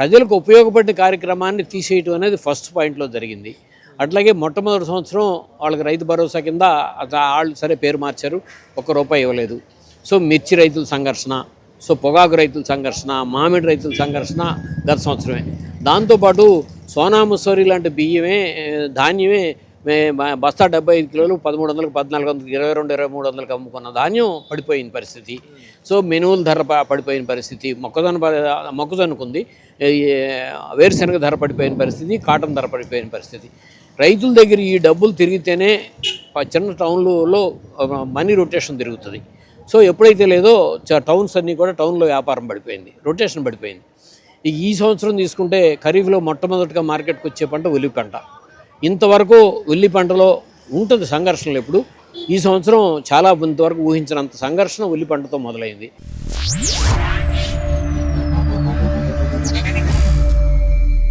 ప్రజలకు ఉపయోగపడిన కార్యక్రమాన్ని తీసేయటం అనేది ఫస్ట్ పాయింట్లో జరిగింది. అట్లాగే మొట్టమొదటి సంవత్సరం వాళ్ళకి రైతు భరోసా కింద అత- వాళ్ళు సరే పేరు మార్చారు ఒక్క రూపాయి ఇవ్వలేదు. సో మిర్చి రైతుల సంఘర్షణ సో పొగాకు రైతుల సంఘర్షణ మామిడి రైతుల సంఘర్షణ గత సంవత్సరమే. దాంతోపాటు సోనా ముసోరి లాంటి బియ్యమే ధాన్యమే మే- బస్తా డెబ్బై ఐదు కిలోలు పదమూడు వందలకు పద్నాలుగు వందలకు ఇరవై రెండు ఇరవై మూడు వందలకు అమ్ముకున్న ధాన్యం పడిపోయిన పరిస్థితి. సో మెనువుల ధర పడిపోయిన పరిస్థితి మొక్కజొన్న ప- మొక్కజొన్నకుంది వేరుశనగ ధర పడిపోయిన పరిస్థితి కాటన్ ధర పడిపోయిన పరిస్థితి. రైతుల దగ్గర ఈ డబ్బులు తిరిగితేనే చిన్న టౌన్లలో మనీ రొటేషన్ తిరుగుతుంది. సో ఎప్పుడైతే లేదో చ- టౌన్స్ అన్నీ కూడా టౌన్లో వ్యాపారం పడిపోయింది రొటేషన్ పడిపోయింది. ఈ సంవత్సరం తీసుకుంటే ఖరీఫ్లో మొట్టమొదటిగా మార్కెట్కి వచ్చే పంట ఉలివి పంట ఇంతవరకు ఉల్లి పంటలో ఉంటుంది సంఘర్షణలు ఎప్పుడు. ఈ సంవత్సరం చాలా ఇంతవరకు ఊహించినంత సంఘర్షణ ఉల్లి పంటతో మొదలైంది.